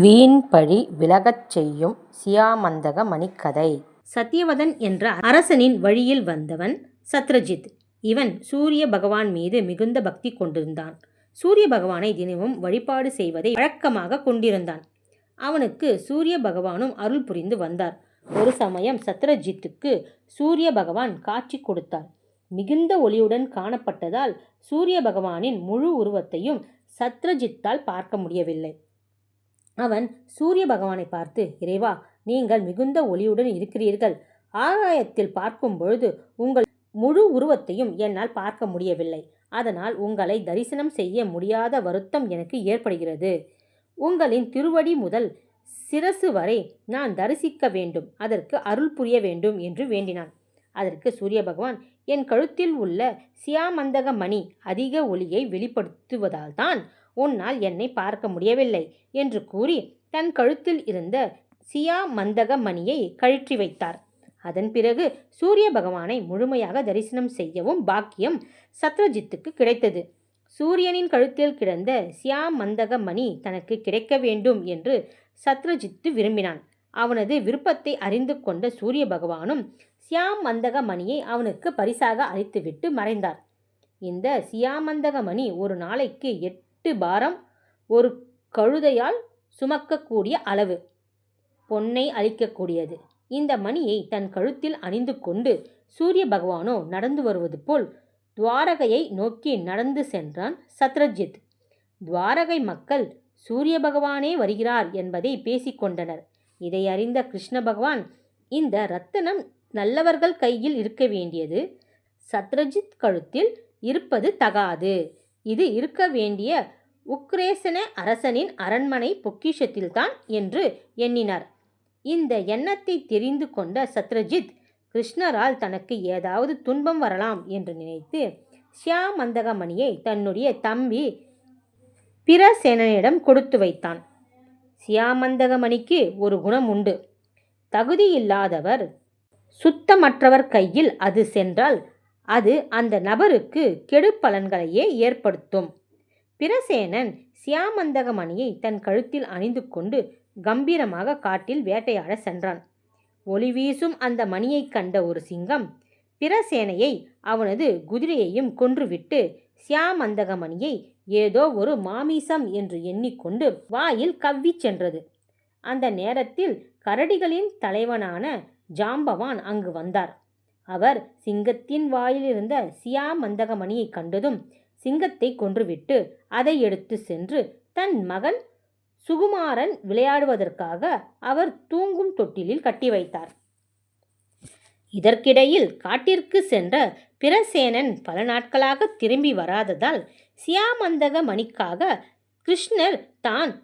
வீண் பழி விலகச் செய்யும் சியாமந்தக மணிக்கதை சத்தியவதன் என்ற அரசனின் வழியில் வந்தவன் சத்ரஜித். இவன் சூரிய பகவான் மீது மிகுந்த பக்தி கொண்டிருந்தான். சூரிய பகவானை தினமும் வழிபாடு செய்வதை வழக்கமாகக் கொண்டிருந்தான். அவனுக்கு சூரிய பகவானும் அருள் புரிந்து வந்தார். ஒரு சமயம் சத்ரஜித்துக்கு சூரிய பகவான் காட்சி கொடுத்தார். மிகுந்த ஒளியுடன் காணப்பட்டதால் சூரிய பகவானின் முழு உருவத்தையும் சத்ரஜித்தால் பார்க்க முடியவில்லை. அவன் சூரிய பகவானை பார்த்து இறைவா நீங்கள் மிகுந்த ஒளியுடன் இருக்கிறீர்கள். ஆகாயத்தில் பார்க்கும் பொழுது உங்கள் முழு உருவத்தையும் என்னால் பார்க்க முடியவில்லை. அதனால் உங்களை தரிசனம் செய்ய முடியாத வருத்தம் எனக்கு ஏற்படுகிறது. உங்களின் திருவடி முதல் சிரசு வரை நான் தரிசிக்க வேண்டும். அதற்கு அருள் புரிய வேண்டும் என்று வேண்டினான். அதற்கு சூரிய பகவான் என் கழுத்தில் உள்ள சியாமந்தக மணி அதிக ஒளியை வெளிப்படுத்துவதால்தான் உன்னால் என்னை பார்க்க முடியவில்லை என்று கூறி தன் கழுத்தில் இருந்த சியாமந்தக மணியை கழற்றி வைத்தார். அதன் பிறகு சூரிய பகவானை முழுமையாக தரிசனம் செய்யவும் பாக்கியம் சத்ரஜித்துக்கு கிடைத்தது. சூரியனின் கழுத்தில் கிடந்த சியாமந்தக மணி தனக்கு கிடைக்க வேண்டும் என்று சத்ரஜித்து விரும்பினான். அவனது விருப்பத்தை அறிந்து கொண்ட சூரிய பகவானும் சியாம் மந்தக மணியை அவனுக்கு பரிசாக அளித்துவிட்டு மறைந்தார். இந்த சியாமந்தக மணி ஒரு நாளைக்கு எட்டு எட்டு பாரம் ஒரு கழுதையால் சுமக்கக்கூடிய அளவு பொன்னை அளிக்கக்கூடியது. இந்த மணியை தன் கழுத்தில் அணிந்து கொண்டு சூரிய பகவானோ நடந்து வருவது போல் துவாரகையை நோக்கி நடந்து சென்றான் சத்ரஜித். துவாரகை மக்கள் சூரிய பகவானே வருகிறார் என்பதை பேசிக் கொண்டனர். இதை அறிந்த கிருஷ்ண பகவான் இந்த ரத்தனம் நல்லவர்கள் கையில் இருக்க வேண்டியது சத்ரஜித் கழுத்தில் இருப்பது தகாது. இது இருக்க வேண்டிய உக்ரேசன அரசனின் அரண்மனை பொக்கிஷத்தில்தான் என்று எண்ணினார். இந்த எண்ணத்தை தெரிந்து கொண்ட சத்ரஜித் கிருஷ்ணரால் தனக்கு ஏதாவது துன்பம் வரலாம் என்று நினைத்து சியாமந்தக மந்தகமணியை தன்னுடைய தம்பி பிரசேனனிடம் கொடுத்து வைத்தான். சியாமந்தகமணிக்கு ஒரு குணம் உண்டு. தகுதியில்லாதவர் சுத்தமற்றவர் கையில் அது சென்றால் அது அந்த நபருக்கு கெடுபலன்களையே ஏற்படுத்தும். பிரசேனன் சியாமந்தக மணியை தன் கழுத்தில் அணிந்து கொண்டு கம்பீரமாக காட்டில் வேட்டையாடச் சென்றான். ஒளி வீசும் அந்த மணியைக் கண்ட ஒரு சிங்கம் பிரசேனையை அவனது குதிரையையும் கொன்றுவிட்டு சியாமந்தகமணியை ஏதோ ஒரு மாமிசம் என்று எண்ணிக்கொண்டு வாயில் கவ்விச் சென்றது. அந்த நேரத்தில் கரடிகளின் தலைவனான ஜாம்பவான் அங்கு வந்தார். அவர் சிங்கத்தின் வாயிலிருந்த சியா மந்தகமணியை கண்டதும் சிங்கத்தைக் கொன்றுவிட்டு அதை எடுத்து சென்று தன் மகன் சுகுமாரன் விளையாடுவதற்காக அவர் தூங்கும் தொட்டிலில் கட்டி வைத்தார். இதற்கிடையில் காட்டிற்குச் சென்ற பிரசேனன் பல நாட்களாக திரும்பி வராததால் சியாமந்தக மணிக்காக கிருஷ்ணர் தான்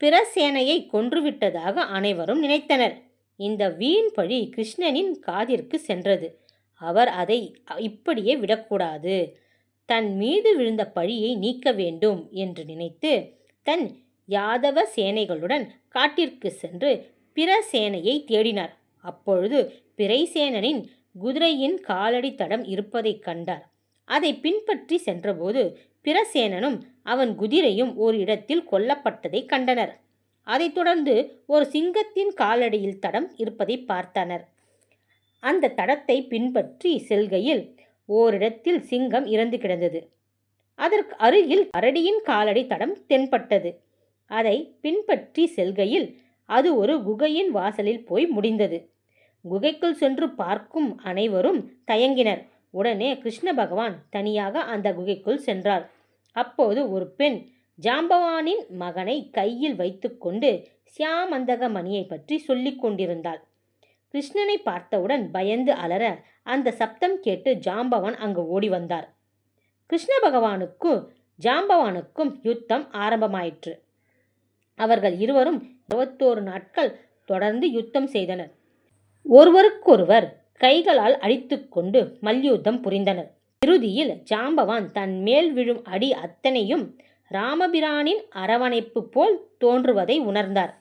பிரசேனையை கொன்றுவிட்டதாக அனைவரும் நினைத்தனர். இந்த வீண் பழி கிருஷ்ணனின் காதிற்கு சென்றது. அவர் அதை இப்படியே விடக்கூடாது. தன் மீது விழுந்த பழியை நீக்க வேண்டும் என்று நினைத்து தன் யாதவ சேனைகளுடன் காட்டிற்கு சென்று பிரசேனனைத் தேடினார். அப்பொழுது பிறைசேனனின் குதிரையின் காலடி தடம் இருப்பதைக் கண்டார். அதை பின்பற்றி சென்றபோது பிரசேனனும் அவன் குதிரையும் ஒரு இடத்தில் கொல்லப்பட்டதைக் கண்டனர். அதைத் தொடர்ந்து ஒரு சிங்கத்தின் காலடியில் தடம் இருப்பதை பார்த்தனர். அந்த தடத்தை பின்பற்றி செல்கையில் ஓரிடத்தில் சிங்கம் இறந்து கிடந்தது. அதற்கு அருகில் கரடியின் காலடி தடம் தென்பட்டது. அதை பின்பற்றி செல்கையில் அது ஒரு குகையின் வாசலில் போய் முடிந்தது. குகைக்குள் சென்று பார்க்கும் அனைவரும் தயங்கினர். உடனே கிருஷ்ண பகவான் தனியாக அந்த குகைக்குள் சென்றார். அப்போது ஒரு பெண் ஜாம்பவானின் மகனை கையில் வைத்துக்கொண்டு சியாமந்தக மணியை பற்றி சொல்லிக் கொண்டிருந்தாள். கிருஷ்ணனைப் பார்த்தவுடன் பயந்து அலற அந்த சப்தம் கேட்டு ஜாம்பவான் அங்கு ஓடி வந்தார். கிருஷ்ண பகவானுக்கும் ஜாம்பவானுக்கும் யுத்தம் ஆரம்பமாயிற்று. அவர்கள் இருவரும் இருபத்தோரு நாட்கள் தொடர்ந்து யுத்தம் செய்தனர். ஒருவருக்கொருவர் கைகளால் அடித்துக்கொண்டு மல்யுத்தம் புரிந்தனர். இறுதியில் ஜாம்பவான் தன் மேல் விழும் அடி அத்தனையும் ராமபிரானின் அரவணைப்பு போல் தோன்றுவதை உணர்ந்தார்.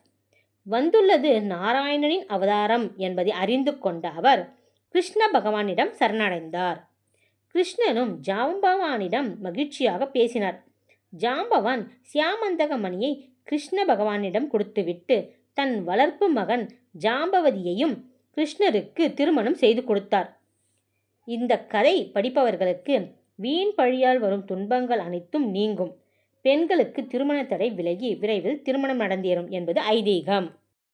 வந்துள்ளது நாராயணனின் அவதாரம் என்பதை அறிந்து கொண்ட அவர் கிருஷ்ண பகவானிடம் சரணடைந்தார். கிருஷ்ணனும் ஜாம்பவானிடம் மகிழ்ச்சியாக பேசினார். ஜாம்பவான் சியாமந்தக மணியை கிருஷ்ண பகவானிடம் கொடுத்துவிட்டு தன் வளர்ப்பு மகன் ஜாம்பவதியையும் கிருஷ்ணருக்கு திருமணம் செய்து கொடுத்தார் இந்த கதை படிப்பவர்களுக்கு வீண் பழியால் வரும் துன்பங்கள் அனைத்தும் நீங்கும் பெண்களுக்கு திருமண தடை விலகி விரைவில் திருமணம் நடந்தேறும் என்பது ஐதீகம்.